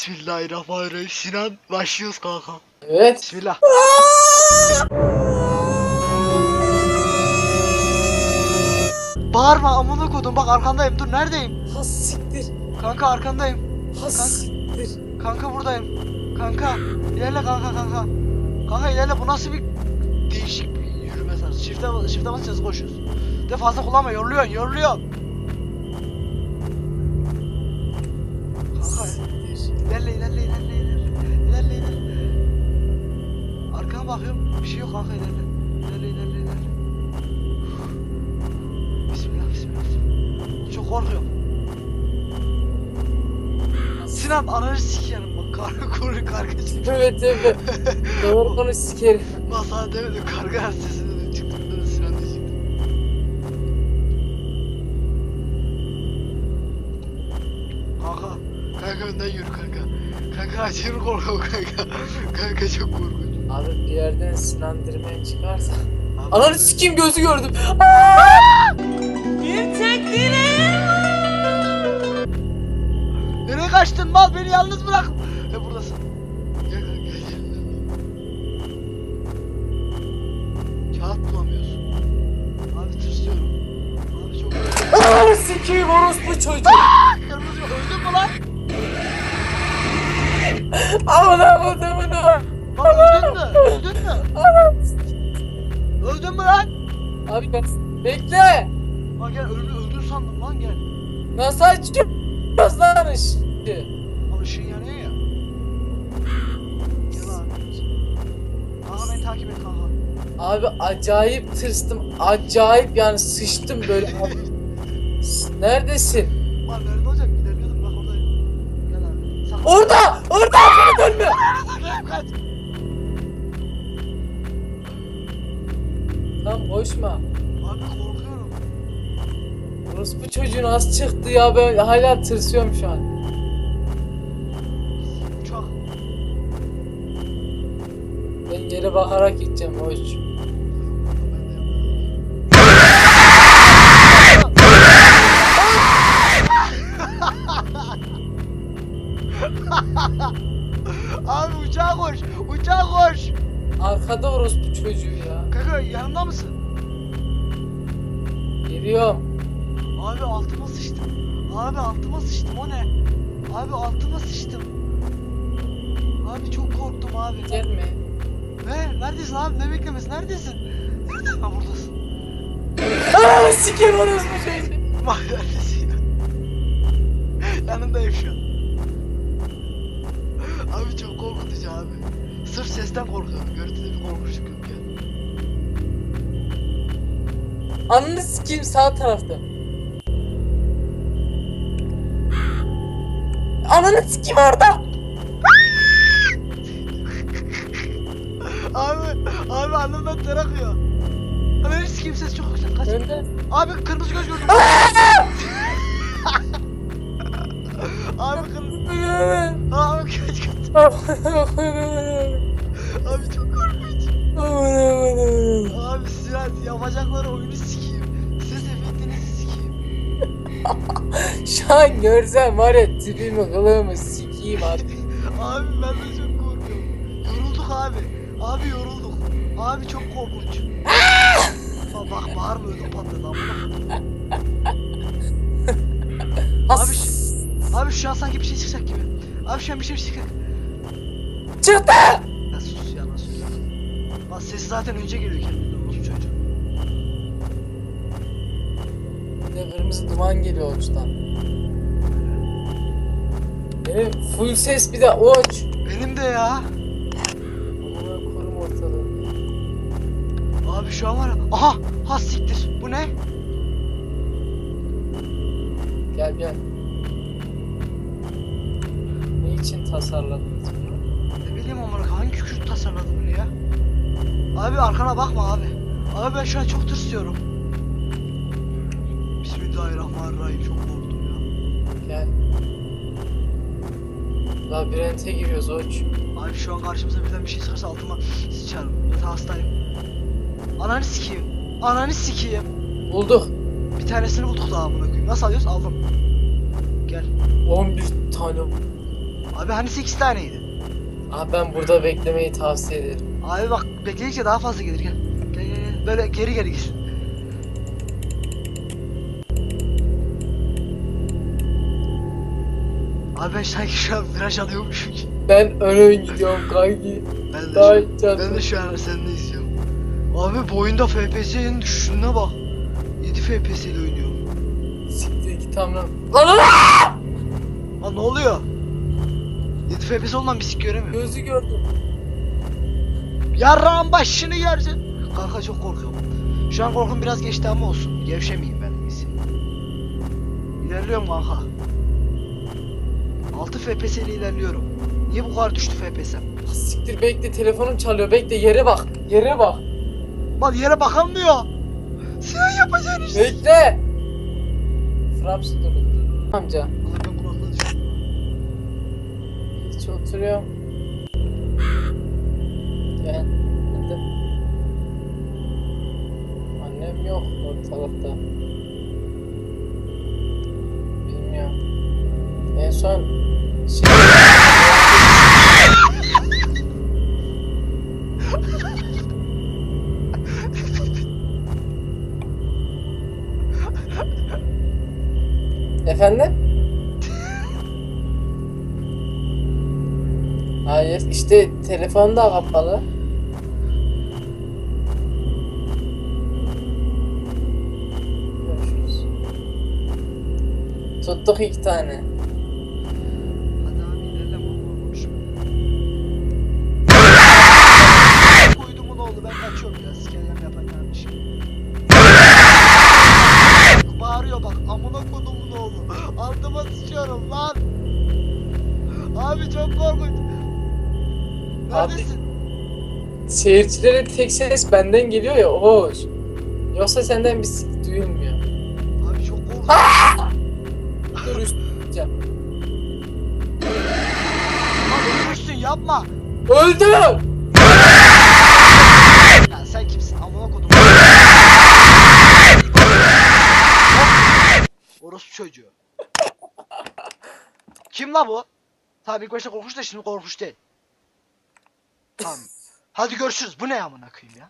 Bismillahirrahmanirrahim. Sinan başlıyoruz kanka. Evet. Bismillah. Bağırma amına kodum bak arkandayım dur neredeyim? Ha siktir. Kanka arkandayım. Ha siktir. Kanka buradayım. Kanka ilerle kanka kanka. Kanka ilerle bu nasıl bir değişik bir yürüme tarzı. Çifte, çifte basacağız koşuyoruz. De fazla kullanma yoruluyorsun yoruluyorsun. İlerle ilerle ilerle ilerle. İlerle ilerle. Arkana bakıyorum bir şey yok kanka ilerle. İlerle ilerle ilerle. Bismillah bismillah. bismillah. Çok korkuyorum. Sinan ananı sikerim bak karga kuru karga çıktı. Evet evet. Doğru konuş sikerim. Bak sana demedim karga sesini çıktı Sinan diyecektim. Kanka, kanka önden yürü kanka. Kanka aşırı korkuyorum kanka. Kanka çok korkunç. Abi bir yerden sinandırmaya çıkarsa. Abi, Ananı sikeyim gözü gördüm. Nereye kaçtın mal beni yalnız bırak. E buradasın. Gel kanka gel gel. Kağıt bulamıyorsun. Abi tırsıyorum. Abi çok Ananı sikeyim orospu çocuğu. Kırmızı öldün mü lan? Amına kodumunu. Bak öldün mü? Öldün mü? Öldün mü lan? Abi bak bekle. Bak gel öldü, öldün sandım lan gel. Nasıl açıyoruz lan ışığı? Ama ışığın yanıyor ya. Gel abi. Kanka beni takip et kanka. Abi acayip tırstım. Acayip yani sıçtım böyle. Neredesin? Lan nerede olacak? Gideriyordum bak oradayım. Gel abi. Sakın. Orada! Orada! Arkana dönme! Tamam koşma. Abi korkuyorum. Orospu çocuğun az çıktı ya ben hala tırsıyorum şu an. Ben geri bakarak gideceğim hoş. Çocuğu ya. Kanka yanında mısın? Geliyorum. Abi altıma sıçtım. Abi altıma sıçtım o ne? Abi altıma sıçtım. Abi çok korktum abi. Gelme. Ne? Neredesin abi? Ne beklemesi? Neredesin? ha buradasın. Aaa siker orospu çocuğu. Bak neredesin ya? Yanındayım şu an. Abi çok korkutucu abi. Sırf sesten korkuyorum. Görüntüde bir korkunçluk yok ya. Ananı sikeyim sağ tarafta. Ananı sikeyim orada. Abi, abi anlamdan ter akıyor. Abi sikeyim ses çok yüksek. Kaç. Önde. Abi kırmızı göz gördüm. abi kırmızı. Abi kaç kaç. Abi çok korkunç. Abi Sinan yapacakları oyunu sikeyim. Ses efektinizi sikeyim. Şu an görsem var ya tipimi kılığımı sikeyim abi. Abi ben de çok korkuyorum. Yorulduk abi. Abi yorulduk. Abi çok korkunç. Aa, bak bağırma ödüm patladı amına. Abi Abi şu an sanki bir şey çıkacak gibi. Abi şu an bir şey çıkacak. Çıktı. Ya sus ya lan sus. Lan sesi zaten önce geliyor kendinden bu çocuğu. Bir de kırmızı duman geliyor uçtan. Benim full ses bir de uç. Benim de ya. Amına korum ortalığı. Abi şu an var ya. Aha! Ha siktir. Bu ne? Gel gel. Ne için tasarladınız bunu? Bileyim amına hangi Kürt tasarladı bunu ya? Abi arkana bakma abi. Abi ben şu an çok tırsıyorum. Bismillahirrahmanirrahim çok korktum ya. Gel. Labirente giriyoruz uç. Abi şu an karşımıza birden bir şey çıkarsa altıma sıçarım. Zaten hastayım. Ananı sikeyim. Ananı sikeyim. Bulduk. Bir tanesini bulduk daha amına koyayım. Nasıl alıyoruz? Aldım. Gel. 11 tane. Abi hani 8 taneydi? Abi ben burada beklemeyi tavsiye ederim. Abi bak bekledikçe daha fazla gelir gel. Gel gel gel. Böyle geri geri git. Abi ben sanki şu an viraj alıyormuşum ki. Ben ön ön gidiyorum kanki. Ben de, Daha şu, hiç ben de şu an seninle izliyorum. Abi bu oyunda FPS'nin düşüşüne bak. 7 FPS ile oynuyor. Siktir git amına. Lan lan! Lan ne oluyor? 7 FPS olmadan bir sik göremiyorum. Gözü gördüm. Yarrağın başını göreceksin. Kanka çok korkuyorum. Şu an korkum biraz geçti ama olsun. Gevşemeyeyim ben en iyisi. İlerliyorum kanka. 6 FPS ile ilerliyorum. Niye bu kadar düştü FPS? Ah, Siktir bekle telefonum çalıyor. Bekle yere bak. Yere bak. Lan yere bakamıyor. Sen yapacaksın işte. Bekle. Fraps durdu. Amca. Düşürdüm. Hiç oturuyorum. Gel. Geldim. Annem yok ortalıkta. Bilmiyorum. En son şey... Efendim? Hayır, işte telefon da kapalı. Görüşürüz. Tuttuk iki tane. Hadi abi ilerleme oğlum konuşma. Koydumun oğlu ben kaçıyorum ya sikerem yapacağım iş. Bağırıyor bak amına kodumun oğlu. Altıma sıçıyorum lan. Abi çok korkunç. Neredesin? Seyircilere tek ses benden geliyor ya o hoş. Yoksa senden bir sik duyulmuyor. Abi çok korkunç. Dur üsteceğim. Lan ölmüşsün yapma. Öldüm! Sen kimsin amına kodum. Orospu çocuğu. Kim la bu? Tabii ilk başta korkunç da şimdi korkunç değil. Tamam. Hadi görüşürüz. Bu ne amına koyayım ya?